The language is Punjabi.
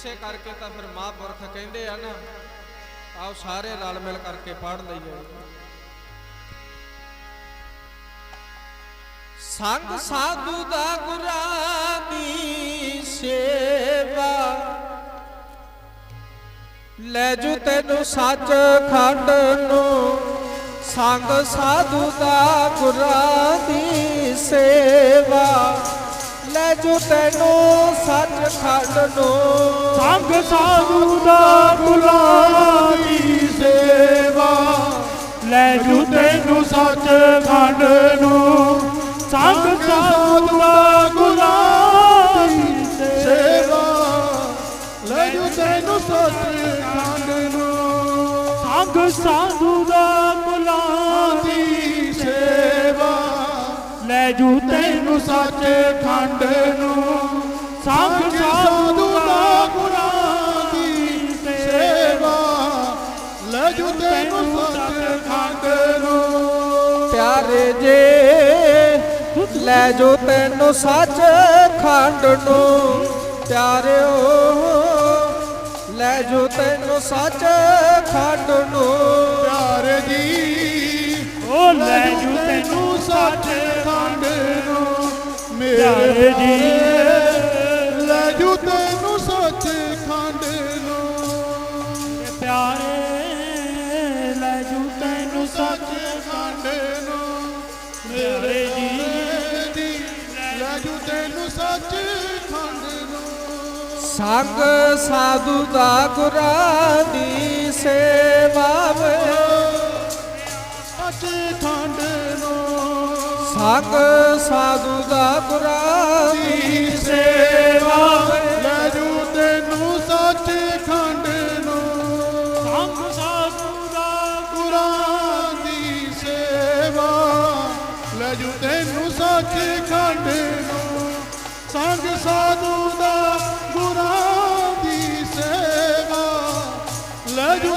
ਇਸੇ ਕਰਕੇ ਤਾਂ ਫਿਰ ਮਹਾਂਪੁਰਖ ਕਹਿੰਦੇ ਆ ਨਾ, ਆਓ ਸਾਰੇ ਰਲ ਮਿਲ ਕਰਕੇ ਪੜ੍ਹ ਲਈਏ। ਸੰਗ ਸਾਧੂ ਦਾ ਗੁਰਾਂ ਦੀ ਸੇਵਾ, ਲੈ ਜੂ ਤੈਨੂੰ ਸੱਚ ਖੰਡ ਨੂੰ। ਸੰਗ ਸਾਧੂ ਦਾ ਗੁਰਾਂ ਦੀ ਸੇਵਾ ਲੈ ਜੂ ਤੈਨੂੰ ਸੱਚ ਖੰਡ ਨੂੰ ਸੰਗ ਸਾਧੂ ਦਾ ਗੁਲਾਮੀ ਸੇਵਾ। ਲੈ ਜੂ ਤੈਨੂੰ ਸੱਚ ਖੰਡ ਨੂੰ ਸੰਗ ਸਾਧੂ ਦਾ ਗੁਲਾਮੀ ਸੇਵਾ। ਲੈ ਜੂ ਤੈਨੂੰ ਸੱਚ ਖੰਡ ਨੂੰ ਸੰਗ ਸਾਧੂ ਦਾ ਗੁਲਾਮੀ ਸੇਵਾ ਲੈ ਜੂ ਤੈਨੂੰ ਸੱਚ ਖੰਡ ਨੂੰ। ਸੰਗ ਸਾਧੂ ਦਾ ਗੁਰਾਂ ਦੀ ਸੇਵਾ। ਲੈ ਜੂ ਤੈਨੂੰ ਸੱਚ ਖੰਡ ਨੂੰ। ਪਿਆਰੇ ਜੇ ਲੈ ਜੋ ਤੈਨੂੰ ਸੱਚ ਖੰਡ ਨੂੰ। ਪਿਆਰਿਓ ਲੈ ਜੋ ਤੈਨੂੰ ਸੱਚ ਖੰਡ ਨੂੰ। ਪਿਆਰੇ ਜੀ ਓ ਲੈ ਜੂ ਤੈਨੂੰ ਸੱਚ ਮੇਰੇ ਜੀ। ਲੈ ਜੂ ਤੈਨੂੰ ਸੱਚ ਖੰਡ ਨੂੰ। ਪਿਆਰੇ ਲੈ ਜੂ ਤੈਨੂੰ ਸੱਚ ਖੰਡ ਨੂੰ। ਮੇਰੇ ਜੀ। ਲੈ ਜੂ ਤੈਨੂੰ ਸੱਚ ਖੰਡ ਨੂੰ। ਸੰਗ ਸਾਧੂ ਦਾ ਗੁਰਾਂ ਦੀ ਸੇਵਾ ਵੇ। ਸੱਚ ਖੰਡ ਸੰਗ ਸਾਧੂ ਦਾ ਗੁਰਾਂ ਦੀ ਸੇਵਾ ਲੈ ਜੂ ਤੈਨੂੰ ਸੱਚ ਖੰਡ ਨੂੰ। ਸੰਗ ਸਾਧੂ ਦਾ ਗੁਰਾਂ ਦੀ ਸੇਵਾ ਲੈ ਜੂ ਤੈਨੂੰ ਸੱਚ ਖੰਡ ਨੂੰ। ਸੰਗ ਸਾਧੂ ਦਾ ਗੁਰਾਂ ਦੀ ਸੇਵਾ ਲੈ ਜੂ